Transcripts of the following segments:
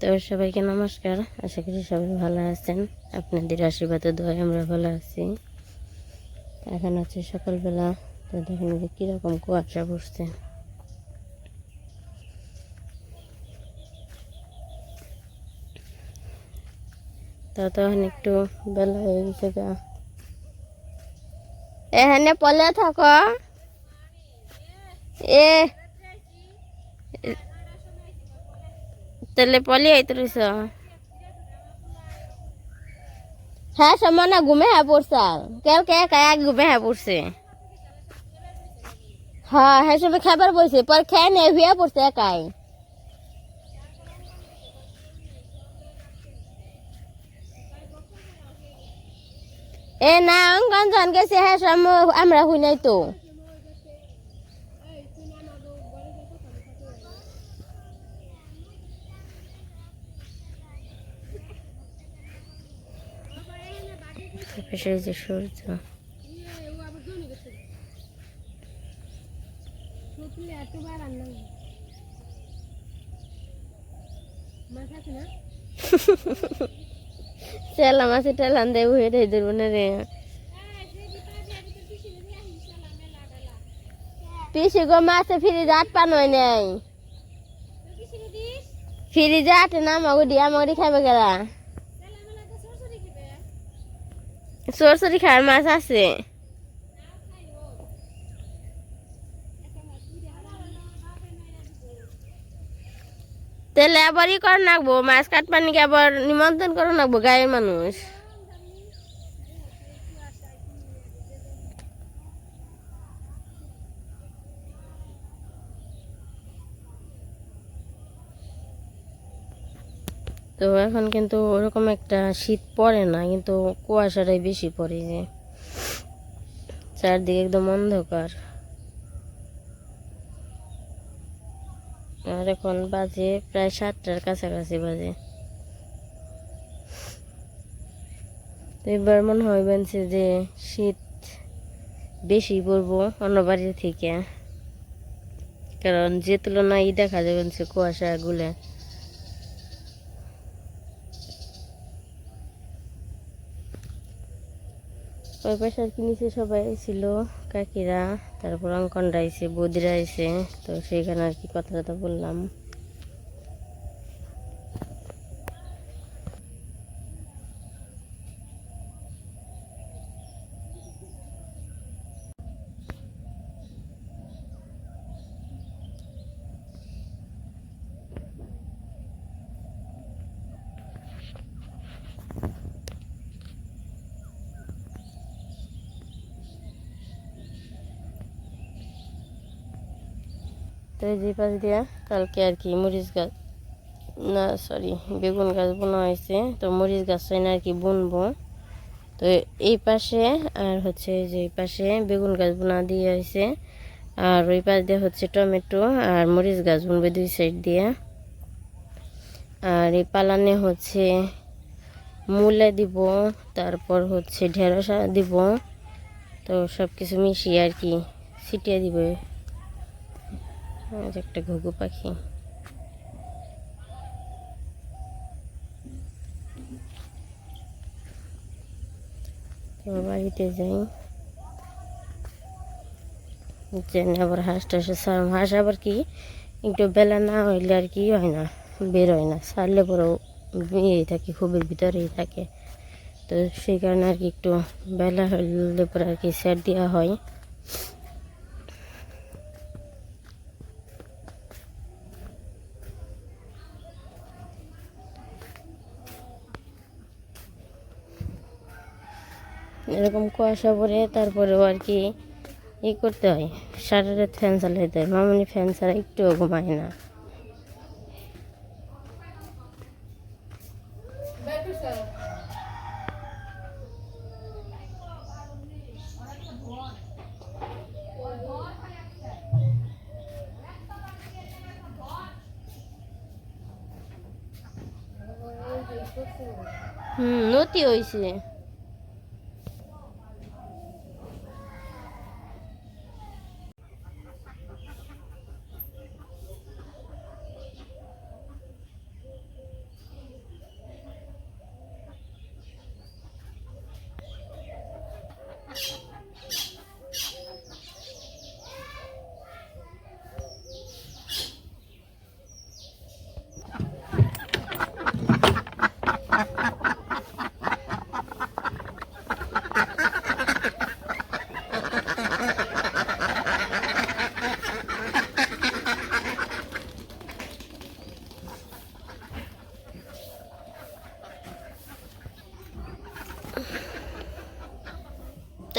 তো সবাইকে নমস্কার। আশা করি সবাই ভালো আছেন। আপনাদের আশীর্বাদে দোয়ায় আমরা ভালো আছি। এখন হচ্ছে সকালবেলা। তো দেখেন যে কীরকম কুয়াশা পড়ছে। তো তখন একটু বেলা হয়ে গেছে এখানে পলে থাকো। এ তাহলে পলি আইতে রইছ হ্যাঁ সমানা ঘুমে হ্যাঁ পড়ছে কেল কে কায়া ঘুমে হ্যাঁ পড়ছে হ্যাঁ হ্যাঁ সময় খাবার বসে পর খেয়ে নে হুয়া পড়ছে একাই এ না অঙ্গন গেছে হ্যাঁ সম আমরা হুই নাই তো তারপরে এই যে সূর্য চেলা মাছে টেলান দেয় উহে দেয় ধরবো না রে পিসি গো মাছে ফ্রিজে আট পান হয় নাই ফ্রিজে আটে না আমাকে দিয়ে আমাকে খাবে গেলা সরসরি খাওয়ার মাছ আছে। তাহলে আবারই কর নাকবো মাছ কাটপানিকে আবার নিমন্ত্রণ করে নাকবো গায়ের মানুষ। তো এখন কিন্তু ওরকম একটা শীত পড়ে না, কিন্তু কুয়াশাটাই বেশি পড়ে যে। চারদিকে একদম অন্ধকার। আর এখন বাজে প্রায় সাতটার কাছাকাছি বাজে। এবার মনে হয় বলছে যে শীত বেশি পড়ব অন্য বাড়ি থেকে। কারণ যে তুলনায় দেখা যাবে বলছে ওই পাশে আর কি নিচে সবাই ছিল, কাকিরা, তারপর অঙ্কনরা আইসে বৌদিরা আইসে তো সেইখানে আর কি কথা বললাম। তো এই যে পাশ দিয়া কালকে আর কি মরিচ গাছ, না সরি বেগুন গাছ বোনা হয়েছে, তো মরিচ গাছ হয় না আর কি বুনবো। তো এই পাশে আর হচ্ছে যে পাশে বেগুন গাছ বোনা দিয়ে হয়েছে, আর ওই পাশ দিয়ে হচ্ছে টমেটো আর মরিচ গাছ বুনবে দুই সাইড দিয়ে। আর এই পালানে হচ্ছে মূলে দিব, তারপর হচ্ছে ঢেঁড়স দিব, তো সব কিছু মিশিয়ে আর কি ছিটিয়ে দিবে। আজ একটা ঘুঘু পাখি। বাড়িতে যাই। জেনে আবার হাঁস টাস সার হাঁস আবার কি, একটু বেলা না হইলে আর কি হয় না, বের হয় না। সারলে পরেও ইয়ে থাকে খুবের ভিতরেই থাকে। তো সেই কারণে আর কি একটু বেলা হইলে পরে আর কি স্যার দেওয়া হয়। এরকম কুয়াশা পরে তারপরেও আর কি ই করতে হয়। সারা রাত ফ্যান চালাইতে হয়। মামনি ফ্যান ছাড়া একটুও ঘুমায় না। হুম, নতি হয়েছে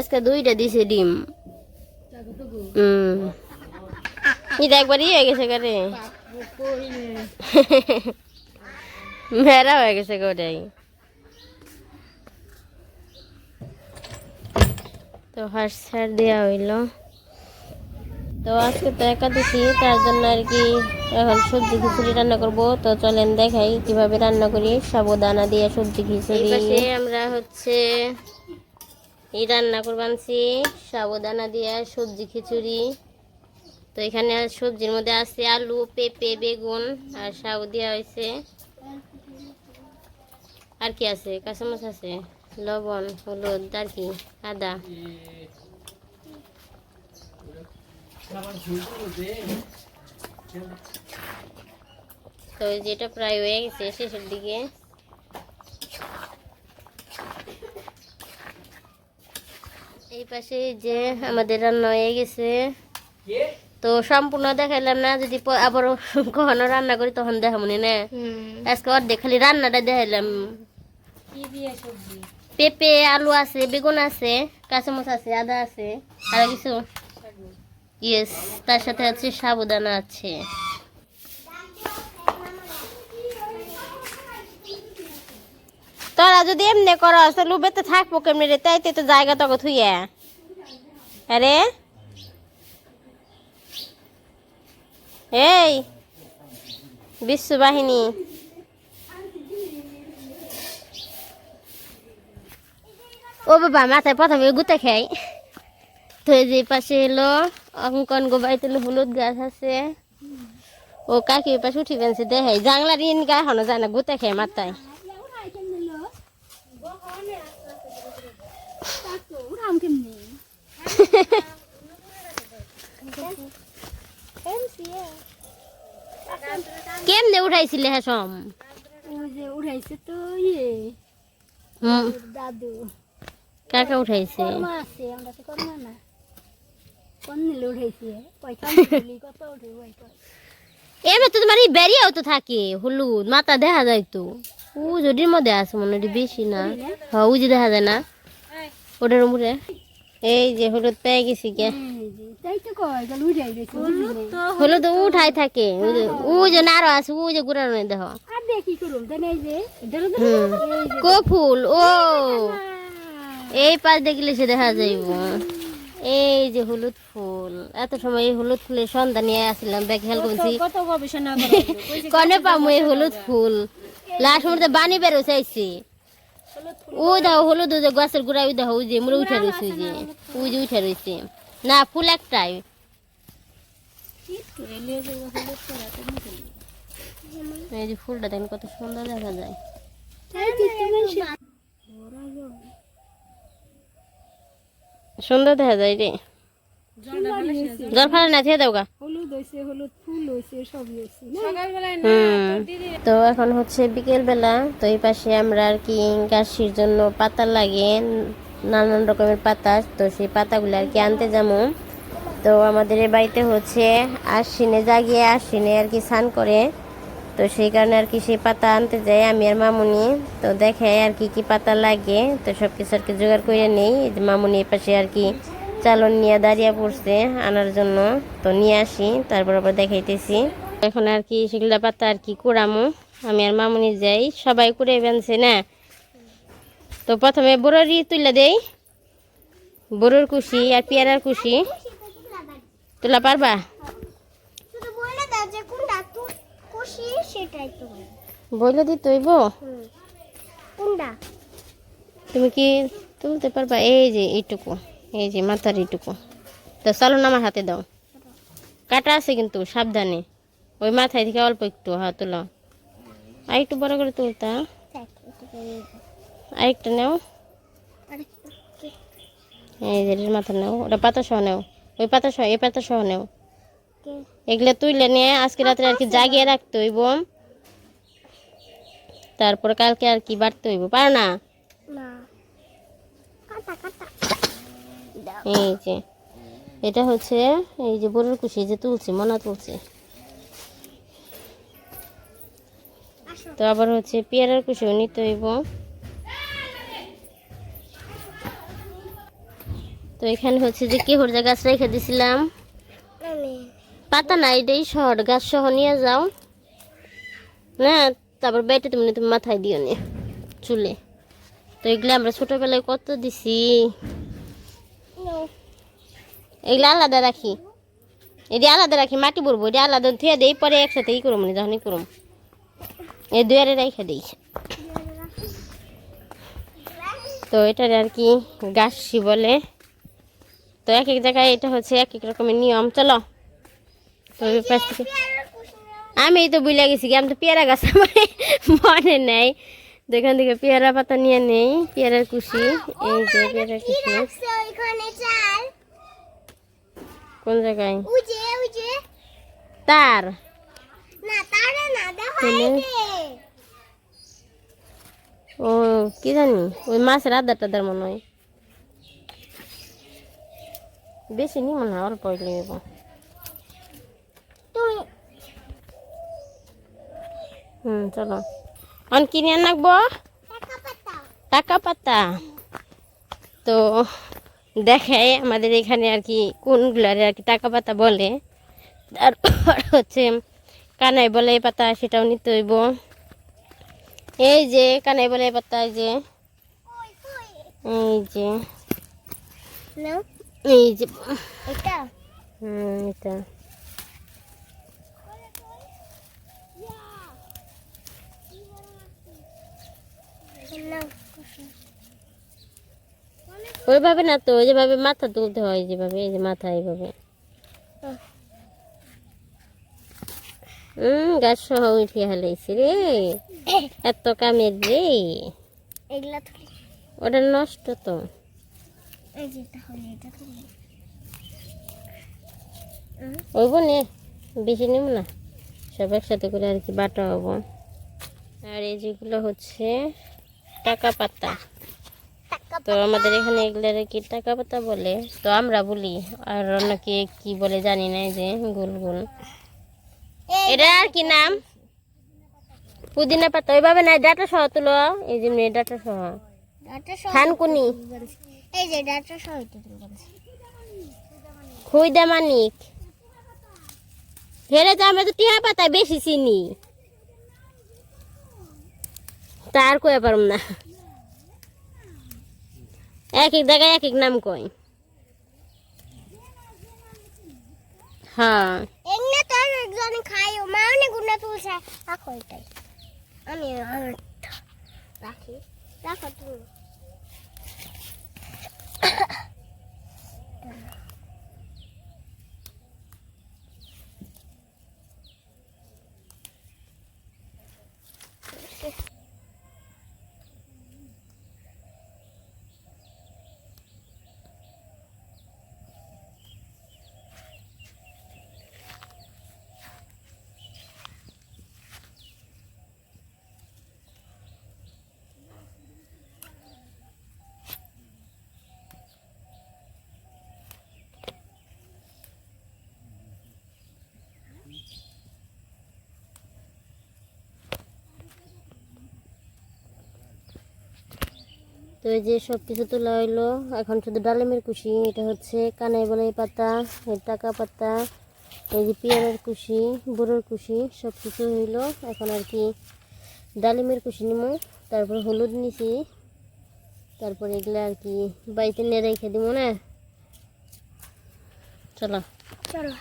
আজকে দুইটা দিছে ডিম। হুম এটা একবার ইয়ে হয়ে গেছে করে মেরা হয়ে গেছে গোটাই তো হাঁস ছাড় দেওয়া হইল। তো আজকে তো একাদশী, তার জন্য আর কি এখন সবজি খিচুড়ি রান্না করব। তো চলেন দেখাই কীভাবে রান্না করি। সাবুদানা দিয়ে সবজি খিচুড়ি। আমরা হচ্ছে এই রান্না করবানছি, সাবুদানা দিয়ে, সবজি খিচুড়ি। তো এখানে সবজির মধ্যে আছে আলু, পেঁপে, বেগুন আর সাবু দেওয়া হয়েছে। আর কি আছে? কাঁচামাচ আছে, লবণ, হলুদ, আর কি, আদা। তো যেটা প্রায় হয়ে গেছে শেষের দিকে। এই পাশে যে আমাদের রান্না হয়ে গেছে। তো সম্পূর্ণ দেখাইলাম না যদি আবার কখনো রান্না করি তখন দেখামনি না আজকে অর্ধেক খালি রান্নাটা দেখাইলাম। পেঁপে আলু আছে বেগুন আছে কাঁচামচ আছে আদা আছে আর কিছু। ইয়েস তার সাথে আছে সাবুদানা আছে। তোরা যদি এমনি করো তাহলে লুবেতে থাকব কেমনি রে? তাইতে তো জায়গা তক থুইয়া আরে? এই, বিশ্ব বাহিনী। ও বাবা, মাথায় প্রথমে গুতে খাই। তো এই যে পাশে এলো, অঙ্কন গোবাইতে হলুদ গাছ আছে। ও কাকি পাশে উঠি পেনছে দেখাই। জাংলার ইন গা এখনও যায় না, গুতে খাই মাথায়। কেমনে উঠাইছিলে হ্যাঁ সম? উঠাইছে তো ইয়ে। হুম। দাদু। কাকা উঠাইছে? আছে আমরা তো কর্মা না। এমনি তো তোমার এই বেরিয়েও তো থাকে হলুদ মাথা দেখা যায় তো। ও জডির মধ্যে আছে মনে হয় বেশি না। হ্যাঁ। উজি দেখা যায় না। ওটার উপরে। এই যে হলুদ পেয়ে গেছি কে হলুদ উঠাই থাকে। ওই যে- নারো আছে ওই যে গুড়ার দেখ আর দেখি। করুম তাই না এই যে ধরো হুম। কো ফুল, ও। এই পাশ দেখলে সে দেখা যাইব। এই যে হলুদ ফুল। এত সময় এই হলুদ ফুলের সন্ধান নিয়ে আসছিলাম ব্যাগ খেয়াল করছি। কনে পামু এই হলুদ ফুল। লাস্ট মুহূর্তে বানি বেরো চাইছি ওই দাও, হলুদ ওই যে গাছের গোড়ায় ওই দেখো ওই যে মুড়ে উঠে রয়েছে যে, ওই যে উঠে রয়েছে না, ফুল একটাই। এই যে ফুলটা দেখেন, কত সুন্দর দেখা যায়। সুন্দর দেখা যায় রে। জল ফালে না খেয়ে দাও হলুদ হয়েছে হলুদ ফুল হয়েছে সবই হয়েছে। হুম। তো এখন হচ্ছে বিকেল বেলা তো এই পাশে আমরা আর কি গাছির জন্য পাতা লাগে নানান রকমের পাতা তো সেই পাতাগুলো আর কি আনতে যাব। তো আমাদের এই বাড়িতে হচ্ছে আশ্বিনে জাগিয়ে আশ্বিনে আর কি স্নান করে। তো সেই কারণে আর কি সেই পাতা আনতে যাই আমি আর মামুনি। তো দেখে আর কি কি পাতা লাগে তো সব কিছু আর কি জোগাড় করে নেই। মামুনি এই পাশে আর কি চালন নিয়ে দাঁড়িয়ে পড়ছে আনার জন্য। তো নিয়ে আসি তারপর আবার দেখাইতেছি। এখন আর কি সেগুলা পাতা আর কি কুড়ামো। আমি আর মামুনি যাই সবাই কুড়ে বেনছে না? তো প্রথমে বড়রি তুলে দেই। বড়োর কুশি আর পেয়ারার কুশি। তুলা পারবা? বইলে হইব? কোনটা? তুমি কি তুলতে পারবা? এই যে এইটুকু। এই যে মাথার এইটুকু তো চলো না আমার হাতে দাও। কাটা আছে কিন্তু, সাবধানে। ওই মাথায় থেকে অল্প একটু হাত তোলা। আর একটু বড় করে তুলতা আরেকটা নেও। এই যে মাথা নেও। ওটা পাতা সহ নেও। ওই পাতা সহ, এই পাতা সহ নেও। এগুলো তুইলে নিয়ে আজকে রাত্রে আর কি জাগিয়ে রাখতে হইব। তারপর কালকে আর কি বাড়তে হইব, পারো না? এই যে এটা হচ্ছে এই যে বড়ুর কুশি যে তুলছি মনা তুলছি। তো আবার হচ্ছে পেয়ারার কুশিও নিতে হইব তো এখানে হচ্ছে যে কেহরজা গাছ রেখে দিছিলাম? পাতা না এটাই শহর গাছ সহ নিয়ে যাও। না তারপর বেটে তুমি তুমি মাথায় দিও নি চুলে। তো এগুলো আমরা ছোটবেলায় কত দিছি? এগুলো আলাদা রাখি। এটি আলাদা রাখি, মাটি বলব এটি আলাদা থুয়ে দেই, পরে একসাথে ই করুম যখনই করুম। এই দুয়ারে রেখে দিই। তো এটার আর কি গাছি বলে। তো এক এক জায়গায় এটা হচ্ছে এক এক রকমের নিয়ম, চলো। তো আমি তো বুঝলে গেছি আমি তো পেয়ারা গাছ আমার মনে নেই। তো এখান থেকে পেয়ারা পাতা নিয়ে নেই, পেয়ারার কুশি, এই যে পেয়ারার কুশি। কোন জায়গায়? তার। ও কি জানি? ওই মাছের আদার টাদার মনে হয়। বেশি নি মনে হয় অল্প হইব। হুম চলো। অন কিনে টাকা টাকা পাতা। তো দেখায় আমাদের এখানে আর কি কোনগুলারে আর কি টাকা পাতা বলে। তারপর হচ্ছে কানাই বলে পাতা সেটাও নিতে হইব। এই যে কানাই বলে পাতা এই যে এই যে এই যে এটা? হুম এটা। ওইভাবে না তো ওই যেভাবে মাথা তুলতে হয় যেভাবে এই যে মাথা এইভাবে। হুম গাছ সহ উঠে হেলাইছি রে। এত কামের রে। ওটা নষ্ট তো। ওইব নে বেশি নেব না। সব একসাথে করে আর কি বাটা হব। আর এই যেগুলো হচ্ছে টাকা পাতা। তো আমাদের এখানে এগুলো কি টাকা পাতা বলে। তো আমরা বলি আর অনেকে কি বলে জানি না যে গোল গোল। এটা আর কি নাম? পুদিনা পাতা ওইভাবে না ডাটা সহ তুলো এই যে ডাটা সহ। থানকুনি। এই যে ডাটা সহ খুইদা মানিক ফেরে তো আমরা তো টিহা পাতা বেশি চিনি। তার কয়ে পারম না। এক এক জায়গায় এক এক নাম কয় হ্যাঁ এমনি তো একজন খাইও মা অনেক গুণা তুলছে রাখো এটাই আমি আমারটা রাখি রাখো তুমি তো এই যে সব কিছু তোলা হইল, এখন শুধু ডালিমের কুশি, এটা হচ্ছে কানাই বলাই পাতা টাকা পাতা, এই যে পেয়ারের কুশি বুড়োর কুশি সব কিছু হইল। এখন আর কি ডালিমের কুশি নিমো, তারপর হলুদ নিছি, তারপর এগুলো আর কি বাড়িতে নিয়ে রেখে দিব না? চলো। চলো।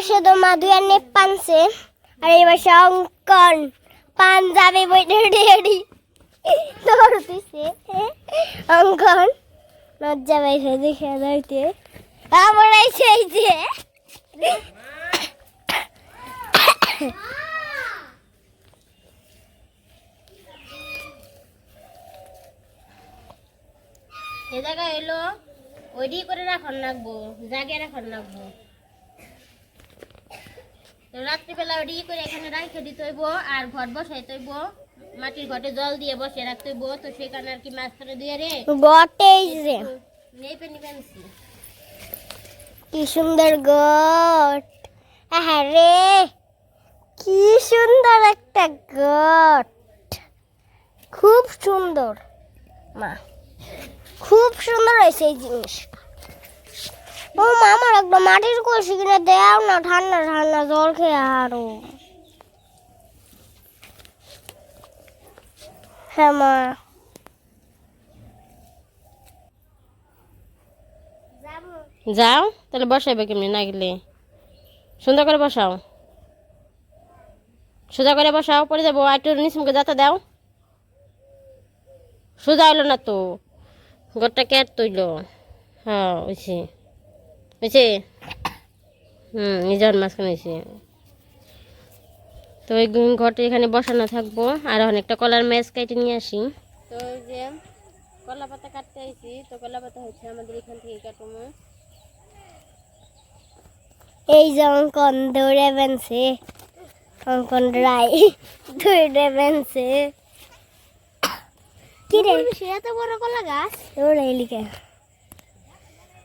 তো এবার শুধু মাধুয়ার নেপ পানছে, আর এবার অঙ্কন পাঞ্জাবি বইটা রেডি ধরতেছে অঙ্কন, লজ্জা পাইছে, দেখে যাইতে আমার এই যে। এ জায়গায় হইল ওইডি করে রাখন রাখব জাগে রাখন রাখব রাত্রিবেলা ওইডি করে এখানে রাখে দিতে হইব আর ঘর বসাইতে হইব মাটির ঘটে জল দিয়ে বসে রাখতে হইব তো সেখানে আর কি মাছ ধরে দিয়ে রে। বটে এই যে। নেপে নিবেনছি কি সুন্দর গট। রে কি সুন্দর একটা গট। খুব সুন্দর। মা। খুব সুন্দর হয়েছে এই জিনিসটা ও মা আমার একদম মাটির কলসি কিনে দেও না, ঠান্ডা ঠান্ডা জল খেয়ে আরও হ্যাঁ মা। যাও, তাহলে বসাইবে কেমনি? না গেলে। সুন্দর করে বসাও। সোজা করে বসাও পরে যাব। আর একটু নিচমুখে যাতে দাও। সোজা হইল না তো। ঘরটা ক্যাট তৈল হ্যাঁ ওইছে ওইছে হুম নিজের মাঝখানে হয়েছে তো ওই ঘরটা এখানে বসানো থাকব। আর অনেকটা কলার ম্যাচ কেটে নিয়ে আসি। তো ওই যে কলা পাতা কাটতে আইছি। তো কলা পাতা হচ্ছে আমাদের এখান থেকে কাটবো এই যে অঙ্কন দৌড়ে বেনছে। অঙ্কন রায় দৌড়ে বেনছে। কি রে? সে এত বড় কলা গাছ? দৌড়ে এলিকে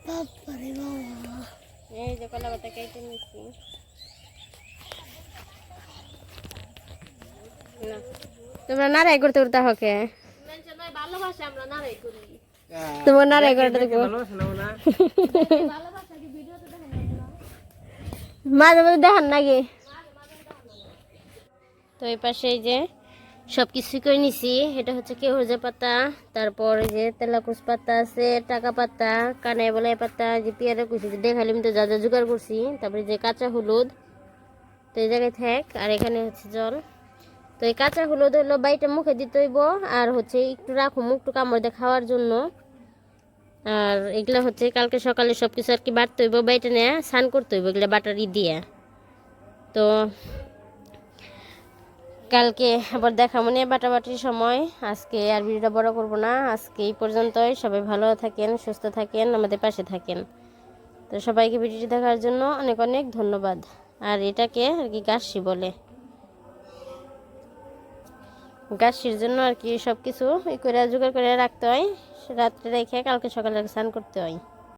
বাবারে বাবা। এই যে কলা পাতা কেটে নিচ্ছি। না। তোমরা নারাই করতে করতে হকে তোমার নারাই করতে দেখব মাঝে মাঝে দেখান নাকি? তো এই পাশে এই যে সব কিছু করে নিছি। এটা হচ্ছে কেহরজা পাতা, তারপর যে তেলাকুচ পাতা আছে, টাকা পাতা কানাই বলাই পাতা যে পেয়ারা কুচি দেখালিম তো যা যা জোগাড় করছি, তারপরে যে কাঁচা হলুদ, তো এই জায়গায় থাক, আর এখানে হচ্ছে জল। তো এই কাঁচা হলুদ হলো বাইটা মুখে দিতে হইব, আর হচ্ছে একটু রাখো একটু কামড় দিয়ে খাওয়ার জন্য। আর এগুলো হচ্ছে কালকে সকালে সব কিছু আর কি বাটতে হইব, বাইটা নিয়ে স্নান করতে হইব, এগুলো বাটার দিয়ে। তো কালকে আবার দেখা মনে বাটাবাটির সময়। আজকে আর ভিডিওটা বড় করব না। আজকে এই পর্যন্তই। সবাই ভালো থাকেন, সুস্থ থাকেন, আমাদের পাশে থাকেন। তো সবাইকে ভিডিওটি দেখার জন্য অনেক অনেক ধন্যবাদ। আর এটাকে আর কি গাছি বলে। গাছির জন্য আর কি সব কিছু করে, জোগাড় করে রাখতে হয়। রাত্রে রেখে কালকে সকালে স্নান করতে হয়।